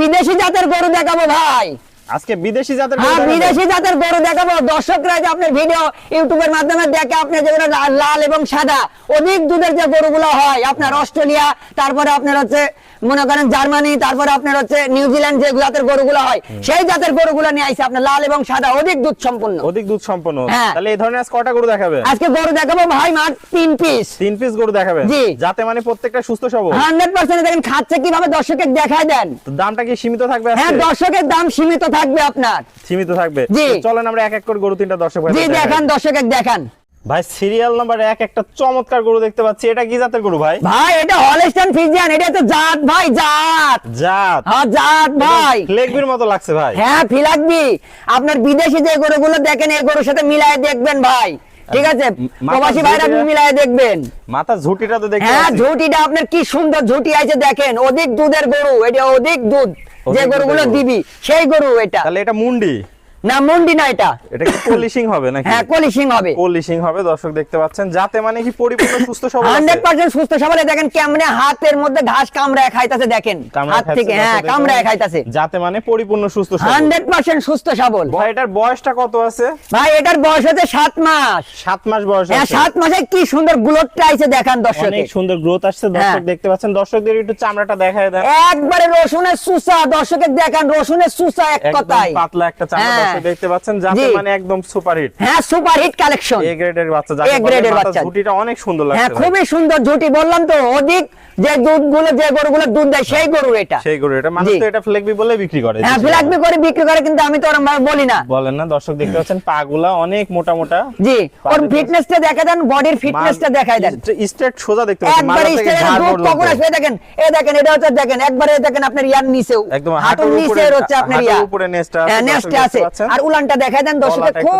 বিদেশি জাতের গরু দেখাবো ভাই। আজকে বিদেশি জাতের হ্যাঁ বিদেশি জাতের গরু দেখাবো। দর্শকরা যে আপনার ভিডিও ইউটিউবের মাধ্যমে দেখে আপনি যেগুলো লাল এবং সাদা অধিক দুধের যে গরুগুলো হয় আপনার অস্ট্রেলিয়া তারপরে আপনার হচ্ছে মনে করেন জার্মানি তারপরে আপনার হচ্ছে নিউজিল্যান্ড যে জাতের গরুগুলো হয় সেই জাতের গরুগুলো নিয়ে আইছে আপনার লাল এবং সাদা অধিক দুধ সম্পন্ন। অধিক দুধ সম্পন্ন। হ্যাঁ। তাহলে এই ধরনের আজ কটা গরু দেখাবে আজকে গরু দেখাবো ভাই মাত্র তিন পিস তিন পিস গরু দেখাবে জি। যাতে মানে প্রত্যেকটা সুস্থ সবল। হান্ড্রেড পার্সেন্ট দেখেন খাচ্ছে কীভাবে দর্শকের দেখায় দেন। তো দামটা কি সীমিত থাকবে হ্যাঁ দর্শকের দাম সীমিত থাকবে আপনার। সীমিত থাকবে। চলেন আমরা এক এক করে গরু তিনটা দর্শক দেখান জি দেখান দর্শকের দেখান। ভাই সিরিয়াল নাম্বার এক একটা চমৎকার গরু দেখতে পাচ্ছি। এটা কি জাতের গরু ভাই? ভাই এটা হলস্টাইন ফিজিয়ান এটা তো জাত ভাই জাত। জাত। হ্যাঁ জাত ভাই। ফ্লেগবির মতো লাগছে ভাই। হ্যাঁ ফিলাগবি আপনার বিদেশি যে গরুগুলো দেখেন এই গরুর সাথে মিলায় দেখবেন ভাই। ঠিক আছে প্রবাসী ভাইরা মিলায় দেখবেন। মাথা ঝুটিটা তো দেখেন হ্যাঁ ঝুটিটা আপনার কি সুন্দর ঝুটি আছে দেখেন অধিক দুধের গরু এটা অধিক দুধ যে গরুগুলো দিবি সেই গরু এটা। তাহলে এটা মুন্ডি। না মুন্ডি না এটা। এটা কি পলিশিং হবে নাকি? হ্যাঁ কলিশিং হবে। পলিশিং হবে দর্শক দেখতে পাচ্ছেন। যাতে মানে কি পরিপূর্ণ সুস্থ সবল আছে? হান্ড্রেড পার্সেন্ট সুস্থ সবলে দেখেন কেমনে হাতের মধ্যে ঘাস কামড়ায় খাইতাছে দেখেন। হাত থেকে হ্যাঁ কামড়ায় খাইতাছে। যাতে মানে পরিপূর্ণ সুস্থ সবল। হান্ড্রেড পার্সেন্ট সুস্থ সবল। ভাই এটার বয়সটা কত আছে? ভাই এটার বয়স হচ্ছে সাত মাস। সাত মাস বয়স হ্যাঁ আছে। সাত মাসে কি সুন্দর গ্লোথটা আইছে দেখান দর্শকে। অনেক সুন্দর গ্রোথ আসছে দর্শক হ্যাঁ। দেখতে পাচ্ছেন। দর্শকদের একটু চামড়াটা দেখায় দেন। একবারে রসুনের সুসা দর্শকের দেখান রসুনের সুসা এক কথায়। পাতলা একটা চামড়া হ্যাঁ। দেখতে পাচ্ছেন যাতে মানে একদম সুপার হিট হ্যাঁ সুপার হিট কালেকশন। এ গ্রেডের বাচ্চা A যাকে বলে grade এর মাথার বাচ্চা। ঝুটিটা অনেক সুন্দর লাগছে হ্যাঁ খুবই সুন্দর ঝুটি বললাম তো অধিক যে দুধগুলো যে গরুগুলো দুধ দেয় সেই গরু এটা। সেই গরু এটা। মানুষ তো এটা ফ্লেগবি বলে বিক্রি করে হ্যাঁ ফিলাকবি করে বিক্রি করে কিন্তু আমি তো ওরম ভাবে বলি না। বলেন না দর্শক দেখতে পাচ্ছেন পা গুলা অনেক মোটা মোটা জি ওর ফিটনেসটা দেখা দেন বডির ফিটনেসটা দেখাই দেন। স্ট্রেট সোজা দেখতে পাচ্ছেন একবারে ঘাড় দুধ কখন আসবে দেখেন এই দেখেন এটা হচ্ছে দেখেন একবারে দেখেন আপনার ইয়ার নিচেও। একদম হাঁটুর নিচে হচ্ছে আপনার ইয়া। উপরে নেজটা আছে, দেখতে আছে। আর উলানটা দেখায় দেন দর্শকে খুব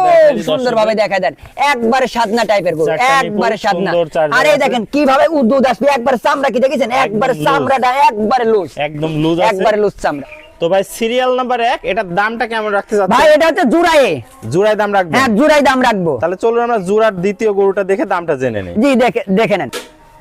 সুন্দর ভাবে দর্শকদের। দেখায় দেন। একবারে সাদনা টাইপের গরু একবারে সাদনা আর এই দেখেন কীভাবে দুধ আসবে একবারে চামড়া কি দেখেছেন? একবারে চামড়াটা একবারে লুজ একদম লুজ আছে। একবারে লুজ চামড়া। তো ভাই সিরিয়াল নাম্বার এক এটার দামটা কেমন রাখতে ভাই এটা হচ্ছে জুরায়ে জুড়াই দাম রাখবেন? হ্যাঁ জুরাই দাম রাখব। তাহলে চলুন আমরা জোড়ার দ্বিতীয় গরুটা দেখে দামটা জেনে নিই। জি দেখে দেখে নেন।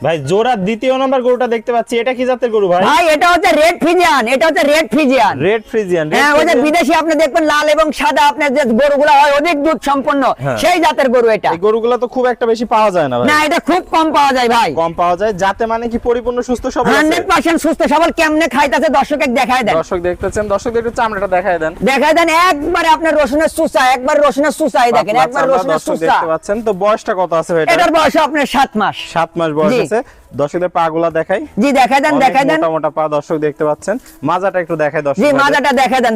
ভাই জোড়ার দ্বিতীয় নাম্বার গরুটা দেখতে পাচ্ছি। এটা কি জাতের গরু ভাই? ভাই এটা হচ্ছে রেড ফিজিয়ান এটা হচ্ছে রেড ফিজিয়ান। রেড ফ্রিজিয়ান হ্যাঁ ওই যে বিদেশি আপনি দেখবেন লাল এবং সাদা আপনার যে গরুগুলো হয় অধিক দুধ সম্পন্ন হ্যাঁ। সেই জাতের গরু এটা। এই গরুগুলো তো খুব একটা বেশি পাওয়া যায় না ভাই। না এটা খুব কম পাওয়া যায় ভাই। কম পাওয়া যায় যাতে মানে কি পরিপূর্ণ সুস্থ সবল আছে? হান্ড্রেড পার্সেন্ট সুস্থ সবল কেমনে খাইতেছে দর্শকের দেখায় দেন। দর্শক দেখতেছেন দর্শকদের একটু চামড়াটা দেখায় দেন। দেখায় দেন একবারে আপনার রসুনের সুসা একবার রসুনের সুসা এই দেখেন একবার রসুনের সুসা দেখতে পাচ্ছেন। তো বয়সটা কত আছে ভাই এটার? বয়স আপনার সাত মাস। সাত মাস বয়স। আছে দর্শকদের পা গুলা দেখাই। জি দেখায় দেন দেখায় দেন। মোটা মোটা পা দর্শক দেখতে পাচ্ছেন। মাজাটা একটু দেখায় দর্শক জি মাজাটা দেখায় দেন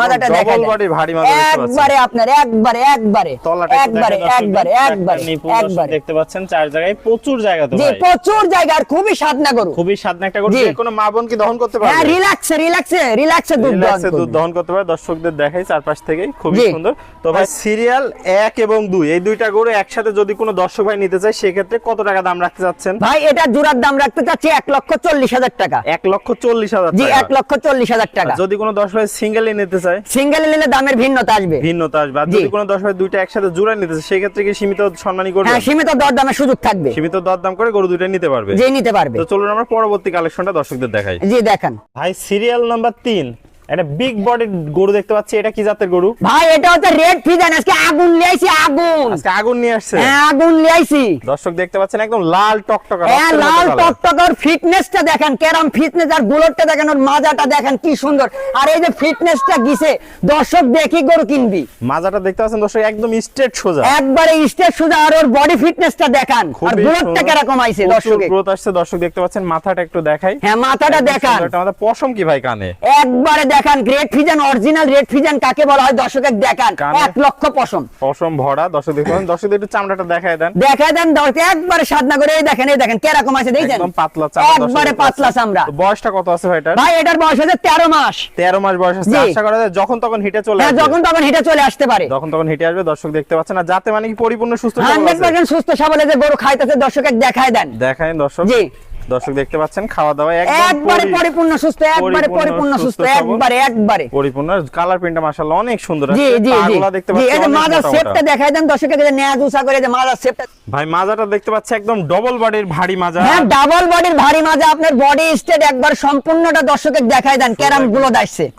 মাজাটা body দেন। ভারী মাজা দেখতে পাচ্ছেন। একবারে আপনার একবারে একবারে তলাটা একবারে একবারে একবারে একবারে। দেখতে পাচ্ছেন চার জায়গায় প্রচুর জায়গা তো জি প্রচুর জায়গা আর খুবই সাধনা গরু। খুবই স্বাদনা একটা গরু। যে কোনো মা বোন কি দহন করতে হ্যাঁ রিল্যাক্সে রিল্যাক্সে রিল্যাক্সে দুধ দহন রিল্যাক্সে দুধ দহন করতে পারে দর্শকদের দেখাই চারপাশ থেকে খুবই সুন্দর। তো ভাই সিরিয়াল এক এবং দুই এই দুইটা গরু একসাথে যদি কোনো দর্শক ভাই নিতে চায় সেক্ষেত্রে কত টাকা দাম রাখতে চাচ্ছেন? ভাই এটা জোড়ার দাম রাখতে চাচ্ছি এক লক্ষ চল্লিশ হাজার টাকা। এক লক্ষ চল্লিশ হাজার জি এক লক্ষ চল্লিশ হাজার টাকা। যদি কোনো দর্শক ভাই সিঙ্গেলই নিতে চায়? সিঙ্গেল নিলে দামের ভিন্নতা আসবে। ভিন্নতা আসবে। আর যদি কোনো দশ ভাই দুইটা একসাথে জোড়া নিতে চায় সেক্ষেত্রে কি সীমিত সম্মানী করবে? হ্যাঁ সীমিত দর দামের সুযোগ থাকবে। সীমিত দর দাম করে গরু দুইটা নিতে পারবে। যে নিতে পারবে। তো চলুন আমরা পরবর্তী কালেকশনটা দর্শকদের দেখাই। জি দেখান। ভাই সিরিয়াল নাম্বার তিন। একটা বিগ বডির গরু দেখতে পাচ্ছি এটা কি জাতের গরু? ভাই এটা হচ্ছে রেড ফিজান আজকে আগুন লিয়াইছি আগুন। আজকে আগুন নিয়ে আসছে? হ্যাঁ আগুন লিয়াইছি দর্শক দেখতে পাচ্ছেন একদম লাল টকটকা হ্যাঁ লাল। টকটকর ফিটনেসটা দেখেন কেরাম ফিটনেস আর বুলেটটা দেখেন ওর মাজাটা দেখেন কি সুন্দর। আর এই যে ফিটনেসটা গিছে দর্শক দেখি গরু কিনবি? মাজাটা দেখতে পাচ্ছেন দর্শক একদম স্ট্রেট সোজা। একবারে স্টেজ সুজা আর ওর বডি ফিটনেসটা দেখান। আর বুলেটটা কেরকম আইছে দর্শকে। গ্রোথ আসছে দর্শক দেখতে পাচ্ছেন মাথাটা একটু দেখাই। হ্যাঁ মাথাটা দেখান। আমাদের পশম কি ভাই কানে? একবারে দেখান great Friesian original red Friesian কাকে বলা হয়? দর্শকের দেখান। এক লক্ষ পশম। পশম ভরা দর্শক পাচ্ছেন দর্শক একটু চামড়াটা দেখায় দেন। দেখায় দেন দর্শক একবারে সাধনা করে এই দেখেন এই দেখেন কেরকম আছে দেখছেন একদম পাতলা চামড়া একবারে পাতলা চামড়া। বয়সটা কত আছে ভাইটার ভাই এটার বয়স হচ্ছে তেরো মাস। তেরো মাস বয়স আছে। আশা করা যায় যখন তখন হিটে চলে হ্যাঁ আসবে। যখন তখন হেঁটে চলে আসতে পারে। যখন তখন হিটে আসবে দর্শক দেখতে পাচ্ছেন। না যাতে মানে কি পরিপূর্ণ সুস্থ সবল হান্ড্রেড আছে। পার্সেন্ট সুস্থ সবলে যে গরু খাইতেছে দর্শকের দেখায় দেন। দেখায় দর্শক। জি। দর্শক দেখতে পাচ্ছেন খাওয়া দাওয়া একবারে পরিপূর্ণ সুস্থ একবারে পরিপূর্ণ সুস্থ একবারে একবারে। পরিপূর্ণ। কালার প্রিন্টটা মাশাআল্লাহ অনেক সুন্দর আছে। জি জি পাগুলা দেখতে জি এই যে অনেক শেপটা দেখাই দেন দর্শককে যে নেয়া উষা করে যে মাদার শেপটা ভাই মাজাটা দেখতে পাচ্ছি একদম ডবল বডির ভারী মাজা। হ্যাঁ ডাবল বডির ভারী মাজা আপনার বডি স্টেট একবার সম্পূর্ণটা দর্শকের দেখাই দেন ক্যারামগুলো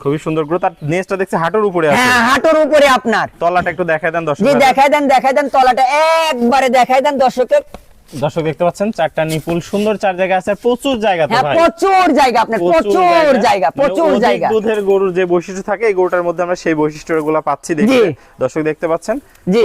খুবই সুন্দর গ্রোথ আর নেসটা দেখছে হাঁটুর উপরে আছে। হ্যাঁ হাঁটুর উপরে আপনার। তলাটা একটু দেখায় দেন দর্শক। জি দেখাই দেন দেখাই দেন তলাটা একবারে দেখাই দেন দর্শকের দর্শক দেখতে পাচ্ছেন চারটা নিপুল সুন্দর চার জায়গা আছে প্রচুর জায়গা তো হ্যাঁ ভাই। প্রচুর জায়গা আপনার প্রচুর জায়গা। মানে প্রচুর জায়গা। দুধের গরুর যে বৈশিষ্ট্য থাকে এই গরুটার মধ্যে আমরা সেই বৈশিষ্ট্যগুলো পাচ্ছি দেখতে। দর্শক দেখতে পাচ্ছেন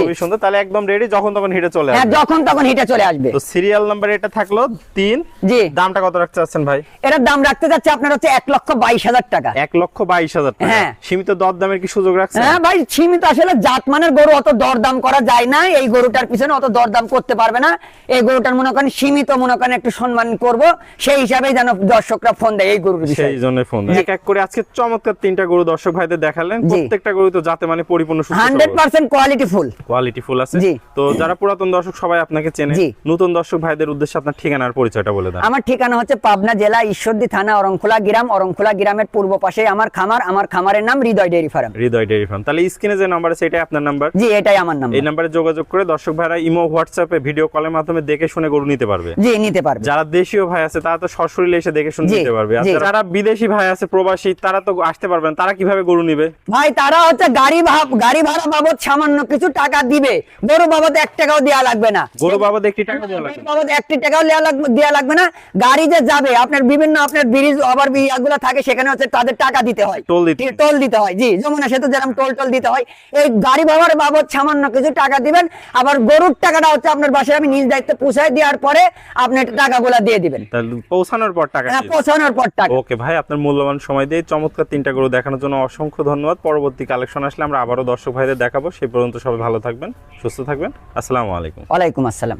খুবই সুন্দর। তাহলে একদম রেডি যখন তখন হিটে চলে হ্যাঁ আসবে। যখন তখন হিটে চলে আসবে। তো সিরিয়াল নাম্বার এটা থাকল তিন। জি। দামটা কত রাখতে চাচ্ছেন ভাই? এটার দাম রাখতে যাচ্ছে আপনার হচ্ছে এক লক্ষ বাইশ হাজার টাকা। এক লক্ষ বাইশ হাজার টাকা। হ্যাঁ। সীমিত দর দামের কি সুযোগ রাখছেন? হ্যাঁ ভাই সীমিত আসলে জাতমানের গরু অত দরদাম করা যায় না। এই গরুটার পিছনে অত দরদাম করতে পারবে না। এই গরুটার মনে করেন সীমিত মনে করেন একটু সম্মান করব সেই হিসাবেই যেন দর্শকরা ফোন দেয় এই গরুর বিষয়ে। সেই জন্য ফোন জি। এক এক করে আজকে চমৎকার তিনটা গরু দর্শক ভাইদের দেখালেন। প্রত্যেকটা গরু তো যাতে মানে পরিপূর্ণ সুস্থ hundred percent quality full quality full আছে। তো যারা পুরাতন দর্শক সবাই আপনাকে চেনে নতুন দর্শক ভাইদের উদ্দেশ্যে আপনার ঠিকানার পরিচয়টা বলে দেন। আমার ঠিকানা হচ্ছে পাবনা জেলা ঈশ্বরদী থানা অরংখোলা গ্রাম। অরংখোলা গ্রামের পূর্ব পাশে আমার খামার। আমার খামারের নাম Hridoy dairy farm. Hridoy dairy farm. তাহলে স্ক্রিনে যে নাম্বার আছে এটাই আপনার নাম্বার জি এটাই আমার নাম এই নাম্বারে যোগাযোগ করে দর্শক ভাইরা ইমো হোয়াটসঅ্যাপে ভিডিও কলের মাধ্যমে দেখে শুনে গরু নিতে পারবে। জি নিতে পারবে। যারা দেশীয় ভাই আছে তারা তো সশরীরে এসে দেখে শুনে নিতে পারবে। আর যারা বিদেশি ভাই আছে প্রবাসী তারা তো আসতে পারবেন তারা কীভাবে গরু নিবে? ভাই তারা হচ্ছে গাড়ি গাড়ি ভাড়া বাবদ সামান্য কিছু টাকা দিবে। গরু বাবদ এক টাকাও দেওয়া লাগবে না। গরু বাবদ একটি টাকা দেওয়া লাগবে বাবদ একটি টাকাও দেওয়া লাগবে না। গাড়ি যে যাবে আপনার বিভিন্ন আপনার ব্রিজ ওভারগুলো থাকে সেখানে হচ্ছে তাদের টাকা দিতে হয়। টোল দিতে টোল দিতে হয়। জি যমুনা সেতু যেরকম টোল টোল দিতে হয় এই গাড়ি ভাড়ার বাবদ সামান্য কিছু টাকা দিবেন। আবার গরুর টাকাটা হচ্ছে আপনার বাসায় আমি নিজ দায়িত্বে পৌঁছায় দেওয়ার পরে আপনি টাকাগুলো দিয়ে দিবেন। পৌঁছানোর পর টাকা হ্যাঁ, পৌঁছানোর পর টাকা। ওকে ভাই আপনার মূল্যবান সময় দিয়ে চমৎকার তিনটা গরু দেখানোর জন্য অসংখ্য ধন্যবাদ। পরবর্তী কালেকশন আসলে আমরা আবারও দর্শক ভাইদের দেখাবো। সেই পর্যন্ত সবাই ভালো থাকবেন সুস্থ থাকবেন। আসসালামু আলাইকুম। ওয়ালাইকুম আসসালাম।